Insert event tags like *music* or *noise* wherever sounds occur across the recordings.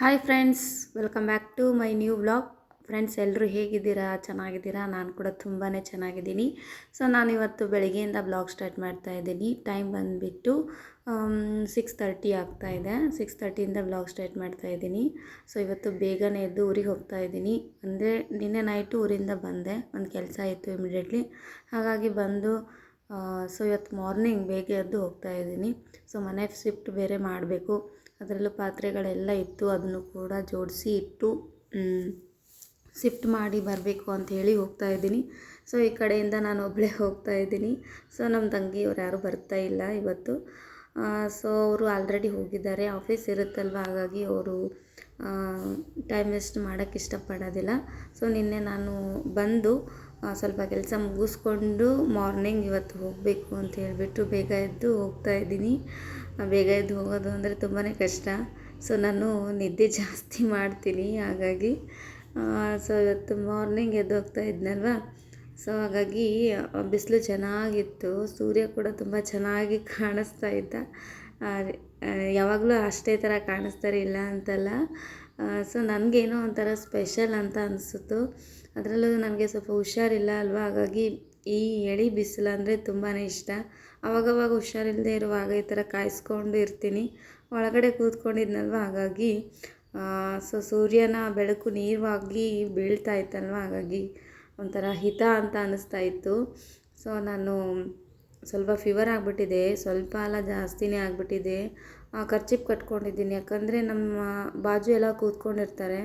Hi friends welcome back to my new blog friends ಎಲ್ಲರೂ ಹೇಗಿದ್ದೀರಾ? ಚೆನ್ನಾಗಿದ್ದೀರಾ? ನಾನು ಕೂಡ ತುಂಬಾ ಚೆನ್ನಾಗಿದ್ದೀನಿ. ಸೊ ನಾನಿವತ್ತು ಬೆಳಗ್ಗೆಯಿಂದ ಬ್ಲಾಗ್ ಸ್ಟಾರ್ಟ್ ಮಾಡ್ತಾ ಇದ್ದೀನಿ. ಟೈಮ್ ಬಂದುಬಿಟ್ಟು ಸಿಕ್ಸ್ ತರ್ಟಿ ಆಗ್ತಾ ಇದೆ. ಸಿಕ್ಸ್ ತರ್ಟಿಯಿಂದ ಬ್ಲಾಗ್ ಸ್ಟಾರ್ಟ್ ಮಾಡ್ತಾ ಇದ್ದೀನಿ. ಸೊ ಇವತ್ತು ಬೇಗನೆ ಎದ್ದು ಊರಿಗೆ ಹೋಗ್ತಾ ಇದ್ದೀನಿ. ಅಂದರೆ, ನಿನ್ನೆ ನೈಟು ಊರಿಂದ ಬಂದೆ. ಒಂದು ಕೆಲಸ ಇತ್ತು ಇಮಿಡಿಯೇಟ್ಲಿ ಹಾಗಾಗಿ ಬಂದು ಸೊ ಇವತ್ತು ಮಾರ್ನಿಂಗ್ ಬೇಗ ಎದ್ದು ಹೋಗ್ತಾ ಇದ್ದೀನಿ. ಸೊ ಮನೆ ಶಿಫ್ಟ್ ಬೇರೆ ಮಾಡಬೇಕು. ಅದರಲ್ಲೂ ಪಾತ್ರೆಗಳೆಲ್ಲ ಇತ್ತು, ಅದನ್ನು ಕೂಡ ಜೋಡಿಸಿ ಇಟ್ಟು ಶಿಫ್ಟ್ ಮಾಡಿ ಬರಬೇಕು ಅಂತ ಹೇಳಿ ಹೋಗ್ತಾ ಇದ್ದೀನಿ. ಸೊ, ಈ ಕಡೆಯಿಂದ ನಾನು ಒಬ್ಬಳೇ ಹೋಗ್ತಾ ಇದ್ದೀನಿ. ಸೊ, ನಮ್ಮ ತಂಗಿಯವ್ರು ಯಾರೂ ಬರ್ತಾ ಇಲ್ಲ ಇವತ್ತು. ಸೊ, ಅವರು ಆಲ್ರೆಡಿ ಹೋಗಿದ್ದಾರೆ. ಆಫೀಸ್ ಇರುತ್ತಲ್ವ? ಹಾಗಾಗಿ ಅವರು ಟೈಮ್ ವೇಸ್ಟ್ ಮಾಡೋಕ್ಕೆ ಇಷ್ಟಪಡೋದಿಲ್ಲ. ಸೊ, ನಿನ್ನೆ ನಾನು ಬಂದು ಸ್ವಲ್ಪ ಕೆಲಸ ಮುಗಿಸ್ಕೊಂಡು ಮಾರ್ನಿಂಗ್ ಇವತ್ತು ಹೋಗಬೇಕು ಅಂತ ಹೇಳಿಬಿಟ್ಟು ಬೇಗ ಎದ್ದು ಹೋಗ್ತಾ ಇದ್ದೀನಿ. ಬೇಗ ಎದ್ದು ಹೋಗೋದು ಅಂದರೆ ತುಂಬಾ ಕಷ್ಟ. ಸೊ ನಾನು ನಿದ್ದೆ ಜಾಸ್ತಿ ಮಾಡ್ತೀನಿ, ಹಾಗಾಗಿ ಸೊ ಇವತ್ತು ಮಾರ್ನಿಂಗ್ ಎದ್ದು ಹೋಗ್ತಾ ಇದ್ನಲ್ವ? ಸೊ ಹಾಗಾಗಿ ಬಿಸಿಲು ಚೆನ್ನಾಗಿತ್ತು. ಸೂರ್ಯ ಕೂಡ ತುಂಬ ಚೆನ್ನಾಗಿ *laughs* ಕಾಣಿಸ್ತಾ ಇದ್ದ. ಯಾವಾಗಲೂ ಅಷ್ಟೇ ಥರ ಕಾಣಿಸ್ತಾರೆ ಇಲ್ಲ ಅಂತಲ್ಲ. ಸೊ ನನಗೇನೋ ಒಂಥರ ಸ್ಪೆಷಲ್ ಅಂತ ಅನಿಸಿತು ಅದರಲ್ಲೂ ನನಗೆ ಸ್ವಲ್ಪ ಹುಷಾರಿಲ್ಲ ಅಲ್ವಾ? ಹಾಗಾಗಿ ಈ ಎಳಿ ಬಿಸಿಲು ಅಂದರೆ ತುಂಬಾ ಇಷ್ಟ. ಅವಾಗವಾಗ ಹುಷಾರಿಲ್ಲದೆ ಇರುವಾಗ ಈ ಥರ ಕಾಯಿಸ್ಕೊಂಡು ಇರ್ತೀನಿ. ಒಳಗಡೆ ಕೂತ್ಕೊಂಡಿದ್ನಲ್ವ? ಹಾಗಾಗಿ ಸೊ ಸೂರ್ಯನ ಬೆಳಕು ನೀರವಾಗಿ ಬೀಳ್ತಾ ಇತ್ತಲ್ವ? ಹಾಗಾಗಿ ಒಂಥರ ಹಿತ ಅಂತ ಅನ್ನಿಸ್ತಾ ಇತ್ತು. ಸೊ ನಾನು ಸ್ವಲ್ಪ ಫೀವರ್ ಆಗಿಬಿಟ್ಟಿದೆ. ಸ್ವಲ್ಪ ಅಲ್ಲ, ಜಾಸ್ತಿನೇ ಆಗಿಬಿಟ್ಟಿದೆ. ಕರ್ಚಿಪ್ ಕಟ್ಕೊಂಡಿದ್ದೀನಿ. ಯಾಕಂದರೆ ನಮ್ಮ ಬಾಜು ಎಲ್ಲ ಕೂತ್ಕೊಂಡಿರ್ತಾರೆ.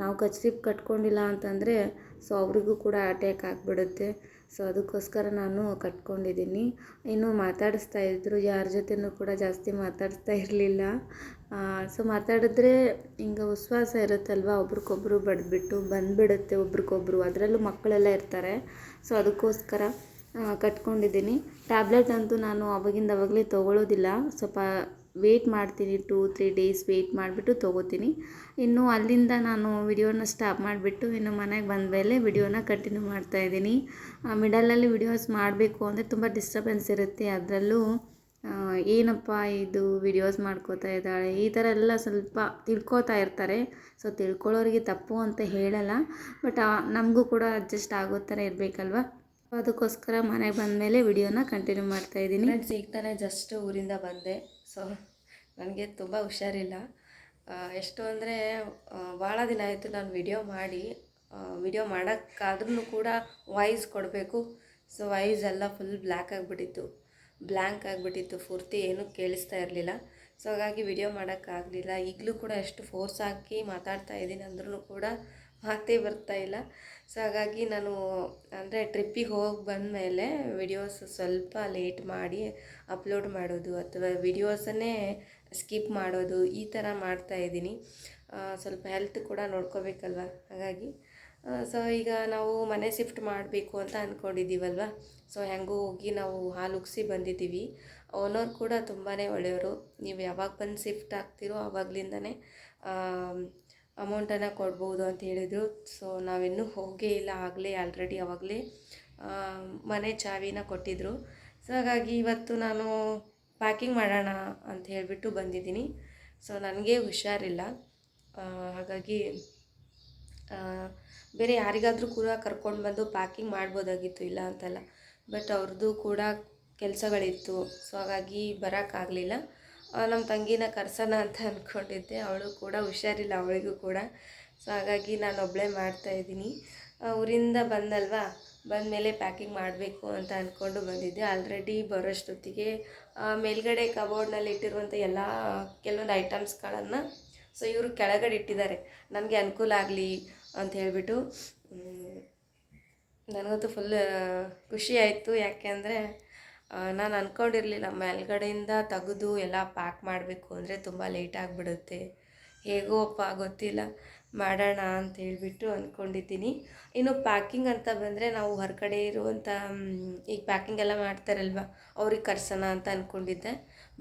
ನಾವು ಕರ್ಚಿಪ್ ಕಟ್ಕೊಂಡಿಲ್ಲ ಅಂತಂದರೆ, ಸೊ ಅವರಿಗೂ ಕೂಡ ಅಟ್ಯಾಕ್ ಆಗಿಬಿಡುತ್ತೆ. ಸೊ ಅದಕ್ಕೋಸ್ಕರ ನಾನು ಕಟ್ಕೊಂಡಿದ್ದೀನಿ. ಇನ್ನು ಮಾತಾಡಿಸ್ತಾ ಇದ್ದರು ಯಾರ ಜೊತೆನೂ ಕೂಡ ಜಾಸ್ತಿ ಮಾತಾಡಿಸ್ತಾ ಇರಲಿಲ್ಲ. ಸೊ ಮಾತಾಡಿದ್ರೆ ಹಿಂಗೆ ವಿಶ್ವಾಸ ಇರುತ್ತಲ್ವ? ಒಬ್ರಿಗೊಬ್ರು ಬಡಿದ್ಬಿಟ್ಟು ಬಂದುಬಿಡುತ್ತೆ ಒಬ್ರಿಗೊಬ್ರು. ಅದರಲ್ಲೂ ಮಕ್ಕಳೆಲ್ಲ ಇರ್ತಾರೆ. ಸೊ ಅದಕ್ಕೋಸ್ಕರ ಕಟ್ಕೊಂಡಿದ್ದೀನಿ. ಟ್ಯಾಬ್ಲೆಟ್ ಅಂತೂ ನಾನು ಅವಾಗಿಂದ ಅವಾಗಲೇ ತೊಗೊಳ್ಳೋದಿಲ್ಲ ಸ್ವಲ್ಪ ವೆಯ್ಟ್ ಮಾಡ್ತೀನಿ ಟೂ ತ್ರೀ ಡೇಸ್ ವೇಟ್ ಮಾಡಿಬಿಟ್ಟು ತೊಗೋತೀನಿ. ಇನ್ನು ಅಲ್ಲಿಂದ ನಾನು ವಿಡಿಯೋನ ಸ್ಟಾಪ್ ಮಾಡಿಬಿಟ್ಟು ಇನ್ನು ಮನೆಗೆ ಬಂದ ಮೇಲೆ ವಿಡಿಯೋನ ಕಂಟಿನ್ಯೂ ಮಾಡ್ತಾಯಿದ್ದೀನಿ ಮಿಡಲಲ್ಲಿ ವಿಡಿಯೋಸ್ ಮಾಡಬೇಕು ಅಂದರೆ ತುಂಬ ಡಿಸ್ಟರ್ಬೆನ್ಸ್ ಇರುತ್ತೆ. ಅದರಲ್ಲೂ ಏನಪ್ಪ ಇದು ವಿಡಿಯೋಸ್ ಮಾಡ್ಕೋತಾ ಇದ್ದಾಳೆ? ಈ ಥರ ಎಲ್ಲ ಸ್ವಲ್ಪ ತಿಳ್ಕೊತಾ ಇರ್ತಾರೆ. ಸೊ ತಿಳ್ಕೊಳ್ಳೋರಿಗೆ ತಪ್ಪು ಅಂತ ಹೇಳಲ್ಲ. ಬಟ್ ನಮಗೂ ಕೂಡ ಅಡ್ಜಸ್ಟ್ ಆಗೋ ಥರ ಇರಬೇಕಲ್ವ? ಅದಕ್ಕೋಸ್ಕರ ಮನೆಗೆ ಬಂದಮೇಲೆ ವಿಡಿಯೋನ ಕಂಟಿನ್ಯೂ ಮಾಡ್ತಾ ಇದ್ದೀನಿ. ಫ್ರೆಂಡ್ಸ್ ಈಗ ತಾನೇ ಜಸ್ಟ್ ಊರಿಂದ ಬಂದೆ. ಸೊ, ನನಗೆ ತುಂಬ ಹುಷಾರಿಲ್ಲ. ಎಷ್ಟು ಅಂದರೆ ಭಾಳ ದಿನ ಆಯಿತು ನಾನು ವಿಡಿಯೋ ಮಾಡಿ ವಿಡಿಯೋ ಮಾಡೋಕ್ಕಾದ್ರೂ ಕೂಡ ವಾಯ್ಸ್ ಕೊಡಬೇಕು. ಸೊ ವಾಯ್ಸ್ ಎಲ್ಲ ಫುಲ್ ಬ್ಲ್ಯಾಕ್ ಆಗಿಬಿಟ್ಟಿತ್ತು. ಬ್ಲ್ಯಾಂಕ್ ಆಗಿಬಿಟ್ಟಿತ್ತು. ಪೂರ್ತಿ ಏನೂ ಕೇಳಿಸ್ತಾ ಇರಲಿಲ್ಲ. ಸೊ, ಹಾಗಾಗಿ ವಿಡಿಯೋ ಮಾಡೋಕ್ಕಾಗಲಿಲ್ಲ. ಈಗಲೂ ಕೂಡ ಎಷ್ಟು ಫೋರ್ಸ್ ಹಾಕಿ ಮಾತಾಡ್ತಾ ಇದ್ದೀನಿ ಅಂದ್ರೂ ಕೂಡ ಮಾತೇ ಬರ್ತಾ ಇಲ್ಲ. ಸೊ ಹಾಗಾಗಿ ನಾನು ಅಂದರೆ ಟ್ರಿಪ್ಪಿಗೆ ಹೋಗಿ ಬಂದಮೇಲೆ ವಿಡಿಯೋಸ್ ಸ್ವಲ್ಪ ಲೇಟ್ ಮಾಡಿ ಅಪ್ಲೋಡ್ ಮಾಡೋದು ಅಥವಾ ವಿಡಿಯೋಸನ್ನೇ ಸ್ಕಿಪ್ ಮಾಡೋದು ಈ ಥರ ಮಾಡ್ತಾ ಇದ್ದೀನಿ. ಸ್ವಲ್ಪ ಹೆಲ್ತ್ ಕೂಡ ನೋಡ್ಕೋಬೇಕಲ್ವ? ಹಾಗಾಗಿ ಸೊ ಈಗ ನಾವು ಮನೆ ಶಿಫ್ಟ್ ಮಾಡಬೇಕು ಅಂತ ಅಂದ್ಕೊಂಡಿದ್ದೀವಲ್ವ ಸೊ ಹೆಂಗೂ ಹೋಗಿ ನಾವು ಹಾಲು ಉಗ್ಸಿ ಬಂದಿದ್ದೀವಿ. ಓನರ್ ಕೂಡ ತುಂಬಾ ಒಳ್ಳೆಯವರು. ನೀವು ಯಾವಾಗ ಬಂದು ಶಿಫ್ಟ್ ಆಗ್ತೀರೋ ಆವಾಗಲಿಂದನೇ ಅಮೌಂಟನ್ನು ಕೊಡ್ಬೋದು ಅಂತ ಹೇಳಿದರು. ಸೊ ನಾವಿನ್ನೂ ಹೋಗೇ ಇಲ್ಲ, ಆಗಲೇ ಆಲ್ರೆಡಿ ಆವಾಗಲೇ ಮನೆ ಚಾವಿನ ಕೊಟ್ಟಿದ್ದರು ಸೊ ಹಾಗಾಗಿ ಇವತ್ತು ನಾನು ಪ್ಯಾಕಿಂಗ್ ಮಾಡೋಣ ಅಂತ ಹೇಳಿಬಿಟ್ಟು ಬಂದಿದ್ದೀನಿ. ಸೊ ನನಗೆ ಹುಷಾರಿಲ್ಲ. ಹಾಗಾಗಿ ಬೇರೆ ಯಾರಿಗಾದರೂ ಕೂಡ ಕರ್ಕೊಂಡು ಬಂದು ಪ್ಯಾಕಿಂಗ್ ಮಾಡ್ಬೋದಾಗಿತ್ತು, ಇಲ್ಲ ಅಂತಲ್ಲ. ಬಟ್ ಅವ್ರದ್ದು ಕೂಡ ಕೆಲಸಗಳಿತ್ತು. ಸೊ ಹಾಗಾಗಿ ಬರೋಕ್ಕಾಗಲಿಲ್ಲ. ನಮ್ಮ ತಂಗಿನ ಕರ್ಸೋಣ ಅಂತ ಅಂದ್ಕೊಂಡಿದ್ದೆ ಅವಳು ಕೂಡ ಹುಷಾರಿಲ್ಲ, ಅವಳಿಗೂ ಕೂಡ. ಸೊ ಹಾಗಾಗಿ ನಾನು ಒಬ್ಬಳೇ ಮಾಡ್ತಾಯಿದ್ದೀನಿ ಊರಿಂದ ಬಂದಲ್ವಾ? ಬಂದ ಮೇಲೆ ಪ್ಯಾಕಿಂಗ್ ಮಾಡಬೇಕು ಅಂತ ಅಂದ್ಕೊಂಡು ಬಂದಿದ್ದೆ. ಆಲ್ರೆಡಿ ಬರೋಷ್ಟೊತ್ತಿಗೆ ಮೇಲ್ಗಡೆ ಕಬೋರ್ಡ್ನಲ್ಲಿ ಇಟ್ಟಿರುವಂಥ ಎಲ್ಲ ಕೆಲವೊಂದು ಐಟಮ್ಸ್ಗಳನ್ನು, ಸೊ, ಇವರು ಕೆಳಗಡೆ ಇಟ್ಟಿದ್ದಾರೆ. ನನಗೆ ಅನುಕೂಲ ಆಗಲಿ ಅಂತ ಹೇಳಿಬಿಟ್ಟು ನನಗಂತೂ ಫುಲ್ ಖುಷಿ ಆಯಿತು. ಯಾಕೆಂದರೆ ನಾನು ಅಂದ್ಕೊಂಡಿರಲಿಲ್ಲ ಮೇಲ್ಗಡೆಯಿಂದ ತೆಗೆದು ಎಲ್ಲ ಪ್ಯಾಕ್ ಮಾಡಬೇಕು ಅಂದರೆ ತುಂಬ ಲೇಟ್ ಆಗಿಬಿಡುತ್ತೆ. ಹೇಗೋ ಅಪ್ಪ, ಗೊತ್ತಿಲ್ಲ. ಮಾಡೋಣ ಅಂತ ಹೇಳಿಬಿಟ್ಟು ಅಂದ್ಕೊಂಡಿದ್ದೀನಿ ಇನ್ನು ಪ್ಯಾಕಿಂಗ್ ಅಂತ ಬಂದರೆ ನಾವು ಹೊರಗಡೆ ಇರುವಂಥ ಈಗ ಪ್ಯಾಕಿಂಗ್ ಎಲ್ಲ ಮಾಡ್ತಾರಲ್ವ, ಅವ್ರಿಗೆ ಕರ್ಸೋಣ ಅಂತ ಅಂದ್ಕೊಂಡಿದ್ದೆ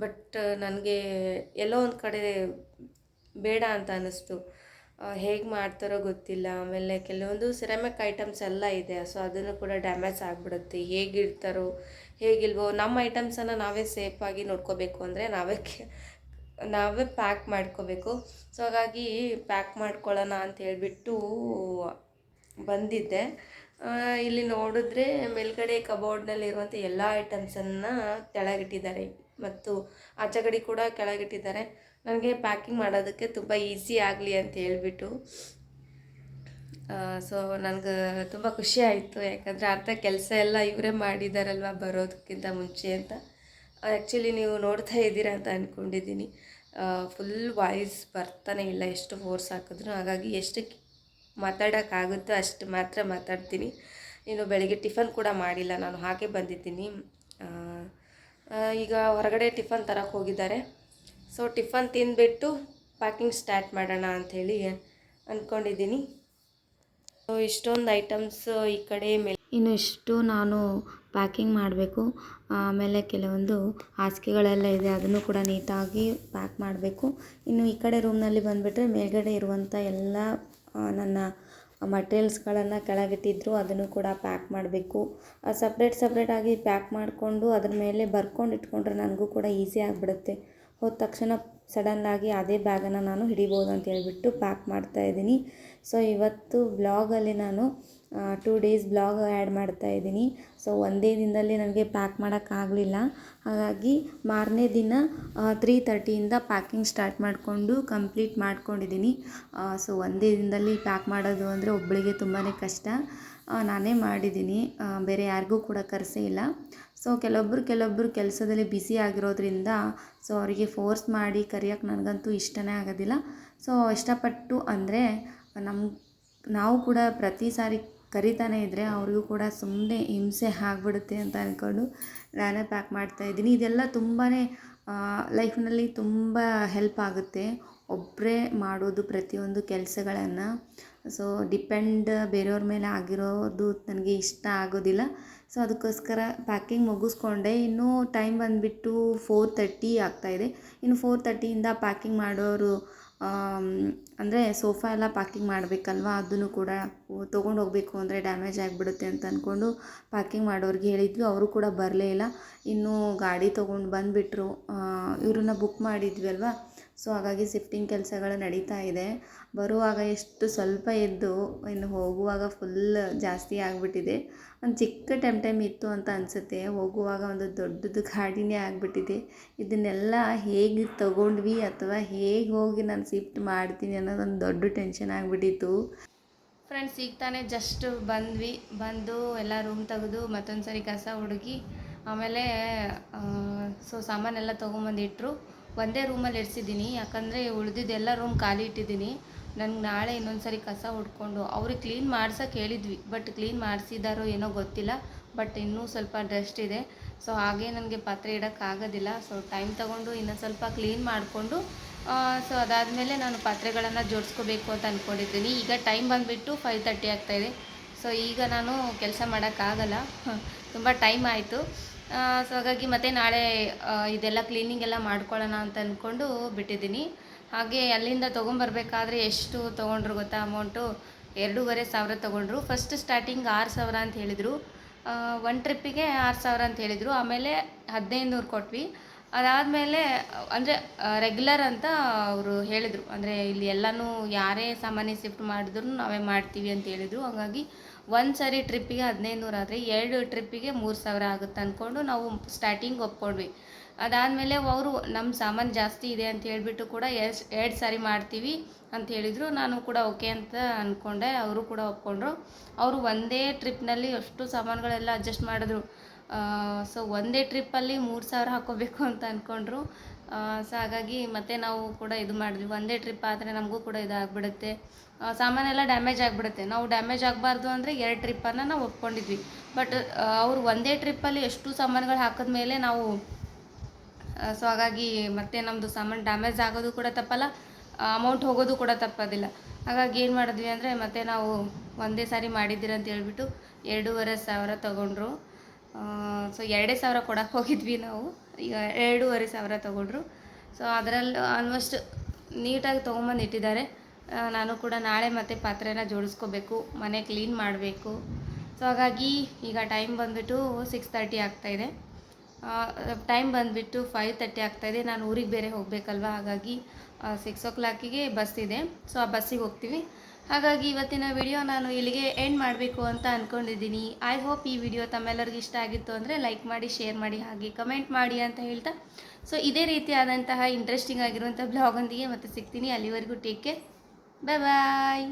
ಬಟ್ ನನಗೆ ಎಲ್ಲೋ ಒಂದು ಕಡೆ ಬೇಡ ಅಂತ ಅನ್ನಿಸ್ತು. ಹೇಗೆ ಮಾಡ್ತಾರೋ ಗೊತ್ತಿಲ್ಲ. ಆಮೇಲೆ ಕೆಲವೊಂದು ಸಿರಾಮಿಕ್ ಐಟಮ್ಸ್ ಎಲ್ಲ ಇದೆ. ಸೊ ಅದನ್ನು ಕೂಡ ಡ್ಯಾಮೇಜ್ ಆಗಿಬಿಡುತ್ತೆ. ಹೇಗಿರ್ತಾರೋ ಹೇಗಿಲ್ವೋ ನಮ್ಮ ಐಟಮ್ಸನ್ನು ನಾವೇ ಸೇಫಾಗಿ ನೋಡ್ಕೋಬೇಕು ಅಂದರೆ ನಾವೇ ನಾವೇ ಪ್ಯಾಕ್ ಮಾಡ್ಕೋಬೇಕು. ಸೊ ಹಾಗಾಗಿ ಪ್ಯಾಕ್ ಮಾಡ್ಕೊಳ್ಳೋಣ ಅಂತ ಹೇಳಿಬಿಟ್ಟು ಬಂದಿದ್ದೆ. ಇಲ್ಲಿ ನೋಡಿದ್ರೆ ಮೇಲ್ಗಡೆ ಕಬೋರ್ಡ್ನಲ್ಲಿರುವಂಥ ಎಲ್ಲ ಐಟಮ್ಸನ್ನು ಕೆಳಗಿಟ್ಟಿದ್ದಾರೆ ಮತ್ತು ಆಚೆಗಡಿ ಕೂಡ ಕೆಳಗಿಟ್ಟಿದ್ದಾರೆ. ನನಗೆ ಪ್ಯಾಕಿಂಗ್ ಮಾಡೋದಕ್ಕೆ ತುಂಬ ಈಸಿ ಆಗಲಿ ಅಂತ ಹೇಳಿಬಿಟ್ಟು ಸೊ ನನಗೆ ತುಂಬ ಖುಷಿ ಆಯಿತು. ಯಾಕಂದರೆ ಅರ್ಧ ಕೆಲಸ ಎಲ್ಲ ಇವರೇ ಮಾಡಿದಾರಲ್ವ ಬರೋದಕ್ಕಿಂತ ಮುಂಚೆ ಅಂತ. ಆ್ಯಕ್ಚುಲಿ ನೀವು ನೋಡ್ತಾ ಇದ್ದೀರಾ ಅಂತ ಅಂದ್ಕೊಂಡಿದ್ದೀನಿ ಫುಲ್ ವಾಯ್ಸ್ ಬರ್ತಾನೆ ಇಲ್ಲ, ಎಷ್ಟು ಫೋರ್ಸ್ ಹಾಕಿದ್ರು. ಹಾಗಾಗಿ ಎಷ್ಟು ಮಾತಾಡೋಕ್ಕಾಗುತ್ತೋ ಅಷ್ಟು ಮಾತ್ರ ಮಾತಾಡ್ತೀನಿ. ಇನ್ನು ಬೆಳಗ್ಗೆ ಟಿಫನ್ ಕೂಡ ಮಾಡಿಲ್ಲ ನಾನು, ಹಾಗೆ ಬಂದಿದ್ದೀನಿ. ಈಗ ಹೊರಗಡೆ ಟಿಫನ್ ತರಕ್ಕೆ ಹೋಗಿದ್ದಾರೆ. ಸೊ ಟಿಫನ್ ತಿಂದುಬಿಟ್ಟು ಪ್ಯಾಕಿಂಗ್ ಸ್ಟಾರ್ಟ್ ಮಾಡೋಣ ಅಂಥೇಳಿ ಅಂದ್ಕೊಂಡಿದ್ದೀನಿ ಸೊ ಇಷ್ಟೊಂದು ಐಟಮ್ಸ್ ಈ ಕಡೆ ಮೇಲೆ ಇನ್ನು ಇಷ್ಟು ನಾನು ಪ್ಯಾಕಿಂಗ್ ಮಾಡಬೇಕು. ಆಮೇಲೆ ಕೆಲವೊಂದು ಹಾಸಿಗೆಗಳೆಲ್ಲ ಇದೆ, ಅದನ್ನು ಕೂಡ ನೀಟಾಗಿ ಪ್ಯಾಕ್ ಮಾಡಬೇಕು. ಇನ್ನು ಈ ಕಡೆ ರೂಮ್ನಲ್ಲಿ ಬಂದುಬಿಟ್ರೆ ಮೇಲ್ಗಡೆ ಇರುವಂಥ ಎಲ್ಲ ನನ್ನ ಮಟೀರಿಯಲ್ಸ್ಗಳನ್ನು ಕೆಳಗಿಟ್ಟಿದ್ರು, ಅದನ್ನು ಕೂಡ ಪ್ಯಾಕ್ ಮಾಡಬೇಕು. ಸಪ್ರೇಟ್ ಸಪ್ರೇಟಾಗಿ ಪ್ಯಾಕ್ ಮಾಡಿಕೊಂಡು ಅದ್ರ ಮೇಲೆ ಬರ್ಕೊಂಡು ಇಟ್ಕೊಂಡ್ರೆ ನನಗೂ ಕೂಡ ಈಸಿ ಆಗಿಬಿಡುತ್ತೆ. ಹೋದ ತಕ್ಷಣ ಸಡನ್ನಾಗಿ ಅದೇ ಬ್ಯಾಗನ್ನು ನಾನು ಹಿಡಿಬೋದು ಅಂತ ಹೇಳಿಬಿಟ್ಟು ಪ್ಯಾಕ್ ಮಾಡ್ತಾ ಇದ್ದೀನಿ. ಸೊ ಇವತ್ತು ಬ್ಲಾಗಲ್ಲಿ ನಾನು ಟೂ ಡೇಸ್ ಬ್ಲಾಗ್ ಆ್ಯಡ್ ಮಾಡ್ತಾ ಇದ್ದೀನಿ. ಸೊ ಒಂದೇ ದಿನದಲ್ಲಿ ನನಗೆ ಪ್ಯಾಕ್ ಮಾಡೋಕ್ಕಾಗಲಿಲ್ಲ. ಹಾಗಾಗಿ ಮಾರನೇ ದಿನ ತ್ರೀ ತರ್ಟಿಯಿಂದ ಪ್ಯಾಕಿಂಗ್ ಸ್ಟಾರ್ಟ್ ಮಾಡಿಕೊಂಡು ಕಂಪ್ಲೀಟ್ ಮಾಡ್ಕೊಂಡಿದ್ದೀನಿ. ಸೊ ಒಂದೇ ದಿನದಲ್ಲಿ ಪ್ಯಾಕ್ ಮಾಡೋದು ಅಂದರೆ ಒಬ್ಬಳಿಗೆ ತುಂಬಾ ಕಷ್ಟ. ನಾನೇ ಮಾಡಿದ್ದೀನಿ. ಬೇರೆ ಯಾರಿಗೂ ಕೂಡ ಕರೆಸೇ ಇಲ್ಲ. ಸೊ ಕೆಲವೊಬ್ಬರು ಕೆಲವೊಬ್ಬರು ಕೆಲಸದಲ್ಲಿ ಬ್ಯುಸಿ ಆಗಿರೋದ್ರಿಂದ ಸೊ ಅವರಿಗೆ ಫೋರ್ಸ್ ಮಾಡಿ ಕರೆಯೋಕ್ಕೆ ನನಗಂತೂ ಇಷ್ಟನೇ ಆಗೋದಿಲ್ಲ. ಸೊ ಇಷ್ಟಪಟ್ಟು ಅಂದರೆ ನಮ್ಮ ನಾವು ಕೂಡ ಪ್ರತಿ ಸಾರಿ ಕರಿತಾನೆ ಇದ್ದರೆ ಅವ್ರಿಗೂ ಕೂಡ ಸುಮ್ಮನೆ ಹಿಂಸೆ ಆಗಿಬಿಡುತ್ತೆ ಅಂತ ಅಂದ್ಕೊಂಡು ನಾನೇ ಪ್ಯಾಕ್ ಮಾಡ್ತಾಯಿದ್ದೀನಿ ಇದೆಲ್ಲ ತುಂಬಾ ಲೈಫ್ನಲ್ಲಿ ತುಂಬ ಹೆಲ್ಪ್ ಆಗುತ್ತೆ. ಒಬ್ಬರೇ ಮಾಡೋದು ಪ್ರತಿಯೊಂದು ಕೆಲಸಗಳನ್ನು. ಸೊ ಡಿಪೆಂಡ್ ಬೇರೆಯವ್ರ ಮೇಲೆ ಆಗಿರೋದು ನನಗೆ ಇಷ್ಟ ಆಗೋದಿಲ್ಲ. ಸೊ ಅದಕ್ಕೋಸ್ಕರ ಪ್ಯಾಕಿಂಗ್ ಮುಗಿಸ್ಕೊಂಡೆ. ಇನ್ನೂ ಟೈಮ್ ಬಂದುಬಿಟ್ಟು ಫೋರ್ ತರ್ಟಿ ಆಗ್ತಾಯಿದೆ ಇನ್ನು ಫೋರ್ ತರ್ಟಿಯಿಂದ ಪ್ಯಾಕಿಂಗ್ ಮಾಡೋರು ಅಂದರೆ ಸೋಫಾ ಎಲ್ಲ ಪ್ಯಾಕಿಂಗ್ ಮಾಡಬೇಕಲ್ವಾ? ಅದನ್ನು ಕೂಡ ತೊಗೊಂಡು ಹೋಗಬೇಕು ಅಂದರೆ ಡ್ಯಾಮೇಜ್ ಆಗಿಬಿಡುತ್ತೆ ಅಂತ ಅಂದ್ಕೊಂಡು ಪ್ಯಾಕಿಂಗ್ ಮಾಡೋರಿಗೆ ಹೇಳಿದ್ವಿ. ಅವರು ಕೂಡ ಬರಲೇ ಇಲ್ಲ. ಇನ್ನೂ ಗಾಡಿ ತೊಗೊಂಡು ಬಂದುಬಿಟ್ರು. ಇವ್ರನ್ನ ಬುಕ್ ಮಾಡಿದ್ವಿ ಅಲ್ವಾ? ಸೊ ಹಾಗಾಗಿ ಶಿಫ್ಟಿಂಗ್ ಕೆಲಸಗಳು ನಡೀತಾ ಇದೆ. ಬರುವಾಗ ಎಷ್ಟು ಸ್ವಲ್ಪ ಎದ್ದು, ಇನ್ನು ಹೋಗುವಾಗ ಫುಲ್ ಜಾಸ್ತಿ ಆಗಿಬಿಟ್ಟಿದೆ. ಒಂದು ಚಿಕ್ಕ ಟೈಮ್ ಟೈಮ್ ಇತ್ತು ಅಂತ ಅನಿಸುತ್ತೆ. ಹೋಗುವಾಗ ಒಂದು ದೊಡ್ಡದು ಗಾಡಿನೇ ಆಗಿಬಿಟ್ಟಿದೆ. ಇದನ್ನೆಲ್ಲ ಹೇಗೆ ತಗೊಂಡ್ವಿ ಅಥವಾ ಹೇಗೆ ಹೋಗಿ ನಾನು ಶಿಫ್ಟ್ ಮಾಡ್ತೀನಿ ಅನ್ನೋದೊಂದು ದೊಡ್ಡ ಟೆನ್ಷನ್ ಆಗಿಬಿಟ್ಟಿತ್ತು. ಫ್ರೆಂಡ್ಸ್ ಈಗ ತಾನೇ ಜಸ್ಟ್ ಬಂದ್ವಿ. ಬಂದು ಎಲ್ಲ ರೂಮ್ ತೆಗೆದು ಮತ್ತೊಂದು ಸರಿ ಕಸ ಹುಡುಗಿ ಆಮೇಲೆ ಸೊ ಸಾಮಾನೆಲ್ಲ ತೊಗೊಂಬಂದಿಟ್ರು ಒಂದೇ ರೂಮಲ್ಲಿ ಇರಿಸಿದ್ದೀನಿ. ಯಾಕಂದರೆ ಉಳಿದಿದ್ದೆಲ್ಲ ರೂಮ್ ಖಾಲಿ ಇಟ್ಟಿದ್ದೀನಿ. ನನಗೆ ನಾಳೆ ಇನ್ನೊಂದು ಸರಿ ಕಸ ಹುಡ್ಕೊಂಡು ಅವ್ರಿಗೆ ಕ್ಲೀನ್ ಮಾಡ್ಸೋಕೆ ಹೇಳಿದ್ವಿ. ಬಟ್ ಕ್ಲೀನ್ ಮಾಡಿಸಿದಾರೋ ಏನೋ ಗೊತ್ತಿಲ್ಲ. ಬಟ್ ಇನ್ನೂ ಸ್ವಲ್ಪ ಡಸ್ಟ್ ಇದೆ. ಸೊ ಹಾಗೆ ನನಗೆ ಪಾತ್ರೆ ಇಡೋಕ್ಕಾಗೋದಿಲ್ಲ ಸೊ ಟೈಮ್ ತೊಗೊಂಡು ಇನ್ನೊಂದು ಸ್ವಲ್ಪ ಕ್ಲೀನ್ ಮಾಡಿಕೊಂಡು ಸೊ ಅದಾದಮೇಲೆ ನಾನು ಪಾತ್ರೆಗಳನ್ನು ಜೋಡಿಸ್ಕೋಬೇಕು ಅಂತ ಅಂದ್ಕೊಂಡಿದ್ದೀನಿ ಈಗ ಟೈಮ್ ಬಂದುಬಿಟ್ಟು ಫೈವ್ ತರ್ಟಿ ಆಗ್ತಾಯಿದೆ ಸೊ ಈಗ ನಾನು ಕೆಲಸ ಮಾಡೋಕ್ಕಾಗಲ್ಲ *laughs* ತುಂಬ ಟೈಮ್ ಆಯಿತು. ಸೊ ಹಾಗಾಗಿ ಮತ್ತೆ ನಾಳೆ ಇದೆಲ್ಲ ಕ್ಲೀನಿಂಗ್ ಎಲ್ಲ ಮಾಡ್ಕೊಳ್ಳೋಣ ಅಂತ ಅಂದ್ಕೊಂಡು ಬಿಟ್ಟಿದ್ದೀನಿ. ಹಾಗೆ ಅಲ್ಲಿಂದ ತೊಗೊಂಬರ್ಬೇಕಾದ್ರೆ ಎಷ್ಟು ತೊಗೊಂಡ್ರು ಗೊತ್ತಾ ಅಮೌಂಟು ಎರಡೂವರೆ ಸಾವಿರ ತೊಗೊಂಡ್ರು. ಫಸ್ಟ್ ಸ್ಟಾರ್ಟಿಂಗ್ ಆರು ಸಾವಿರ ಅಂತ ಹೇಳಿದರು. ಒನ್ ಟ್ರಿಪ್ಪಿಗೆ ಆರು ಸಾವಿರ ಅಂತ ಹೇಳಿದರು. ಆಮೇಲೆ ಹದಿನೈದು ನೂರು ಕೊಟ್ವಿ. ಅದಾದಮೇಲೆ, ಅಂದರೆ ರೆಗ್ಯುಲರ್ ಅಂತ ಅವರು ಹೇಳಿದರು. ಅಂದರೆ, ಇಲ್ಲಿ ಎಲ್ಲನೂ ಯಾರೇ ಸಾಮಾನ್ಯ ಶಿಫ್ಟ್ ಮಾಡಿದ್ರು ನಾವೇ ಮಾಡ್ತೀವಿ ಅಂತ ಹೇಳಿದರು. ಹಾಗಾಗಿ ಒಂದು ಸರಿ ಟ್ರಿಪ್ಪಿಗೆ ಹದಿನೈದು ನೂರು ಆದರೆ ಎರಡು ಟ್ರಿಪ್ಪಿಗೆ ಮೂರು ಸಾವಿರ ಆಗುತ್ತೆ ಅಂದ್ಕೊಂಡು ನಾವು ಸ್ಟಾರ್ಟಿಂಗ್ ಒಪ್ಕೊಂಡ್ವಿ. ಅದಾದಮೇಲೆ ಅವರು ನಮ್ಮ ಸಾಮಾನು ಜಾಸ್ತಿ ಇದೆ ಅಂತ ಹೇಳಿಬಿಟ್ಟು ಕೂಡ ಎಷ್ಟು ಎರಡು ಸಾರಿ ಮಾಡ್ತೀವಿ ಅಂತ ಹೇಳಿದರು. ನಾನು ಕೂಡ ಓಕೆ ಅಂತ ಅಂದ್ಕೊಂಡೆ ಅವರು ಕೂಡ ಒಪ್ಕೊಂಡ್ರು. ಅವರು ಒಂದೇ ಟ್ರಿಪ್ನಲ್ಲಿ ಅಷ್ಟು ಸಾಮಾನುಗಳೆಲ್ಲ ಅಡ್ಜಸ್ಟ್ ಮಾಡಿದ್ರು. ಸೊ ಒಂದೇ ಟ್ರಿಪ್ಪಲ್ಲಿ ಮೂರು ಸಾವಿರ ಹಾಕೋಬೇಕು ಅಂತ ಅಂದ್ಕೊಂಡ್ರು ಸೊ ಹಾಗಾಗಿ ಮತ್ತೆ ನಾವು ಕೂಡ ಇದು ಮಾಡಿದ್ವಿ. ಒಂದೇ ಟ್ರಿಪ್ ಆದರೆ ನಮಗೂ ಕೂಡ ಇದಾಗ್ಬಿಡುತ್ತೆ. ಸಾಮಾನೆಲ್ಲ ಡ್ಯಾಮೇಜ್ ಆಗಿಬಿಡುತ್ತೆ. ನಾವು ಡ್ಯಾಮೇಜ್ ಆಗಬಾರ್ದು ಅಂದರೆ ಎರಡು ಟ್ರಿಪ್ಪನ್ನು ನಾವು ಒಪ್ಕೊಂಡಿದ್ವಿ. ಬಟ್ ಅವರು ಒಂದೇ ಟ್ರಿಪ್ಪಲ್ಲಿ ಎಷ್ಟು ಸಾಮಾನುಗಳು ಹಾಕಿದ ಮೇಲೆ ನಾವು ಸೊ ಹಾಗಾಗಿ ಮತ್ತೆ ನಮ್ಮದು ಸಾಮಾನು ಡ್ಯಾಮೇಜ್ ಆಗೋದು ಕೂಡ ತಪ್ಪಲ್ಲ ಅಮೌಂಟ್ ಹೋಗೋದು ಕೂಡ ತಪ್ಪೋದಿಲ್ಲ. ಹಾಗಾಗಿ ಏನು ಮಾಡಿದ್ವಿ ಅಂದರೆ ಮತ್ತೆ ನಾವು ಒಂದೇ ಸಾರಿ ಮಾಡಿದ್ದೀರಂತ ಹೇಳ್ಬಿಟ್ಟು ಎರಡೂವರೆ ಸಾವಿರ ತೊಗೊಂಡ್ರು. ಸೊ ಎರಡೇ ಸಾವಿರ ಕೊಡಕ್ಕೆ ಹೋಗಿದ್ವಿ ನಾವು. ಈಗ ಎರಡೂವರೆ ಸಾವಿರ ತೊಗೊಂಡ್ರು. ಸೊ ಅದರಲ್ಲಿ ಆಲ್ಮೋಸ್ಟ್ ನೀಟಾಗಿ ತೊಗೊಂಬಂದು ಇಟ್ಟಿದ್ದಾರೆ. ನಾನು ಕೂಡ ನಾಳೆ ಮತ್ತೆ ಪಾತ್ರೆನ ಜೋಡಿಸ್ಕೋಬೇಕು, ಮನೆ ಕ್ಲೀನ್ ಮಾಡಬೇಕು. ಸೊ ಹಾಗಾಗಿ ಈಗ ಟೈಮ್ ಬಂದುಬಿಟ್ಟು ಸಿಕ್ಸ್ ತರ್ಟಿ ಆಗ್ತಾಯಿದೆ ಟೈಮ್ ಬಂದುಬಿಟ್ಟು ಫೈವ್ ತರ್ಟಿ ಆಗ್ತಾಯಿದೆ ನಾನು ಊರಿಗೆ ಬೇರೆ ಹೋಗಬೇಕಲ್ವ? ಹಾಗಾಗಿ ಸಿಕ್ಸ್ ಓ ಕ್ಲಾಕಿಗೆ ಬಸ್ ಇದೆ. ಸೊ ಆ ಬಸ್ಸಿಗೆ ಹೋಗ್ತೀವಿ. ಹಾಗಾಗಿ ಇವತ್ತಿನ ವಿಡಿಯೋ ನಾನು ಇಲ್ಲಿಗೆ ಎಂಡ್ ಮಾಡಬೇಕು ಅಂತ ಅಂದ್ಕೊಂಡಿದ್ದೀನಿ ಐ ಹೋಪ್ ಈ ವಿಡಿಯೋ ತಮ್ಮೆಲ್ಲರಿಗೂ ಇಷ್ಟ ಆಗಿತ್ತು ಅಂದರೆ ಲೈಕ್ ಮಾಡಿ ಶೇರ್ ಮಾಡಿ, ಹಾಗೆ ಕಮೆಂಟ್ ಮಾಡಿ ಅಂತ ಹೇಳ್ತಾ. ಸೊ ಇದೇ ರೀತಿಯಾದಂತಹ ಇಂಟ್ರೆಸ್ಟಿಂಗ್ ಆಗಿರುವಂಥ ಬ್ಲಾಗೊಂದಿಗೆ ಮತ್ತೆ ಸಿಗ್ತೀನಿ. ಅಲ್ಲಿವರೆಗೂ ಟೇಕ್ ಕೇರ್ ಬಾಯ್ ಬಾಯ್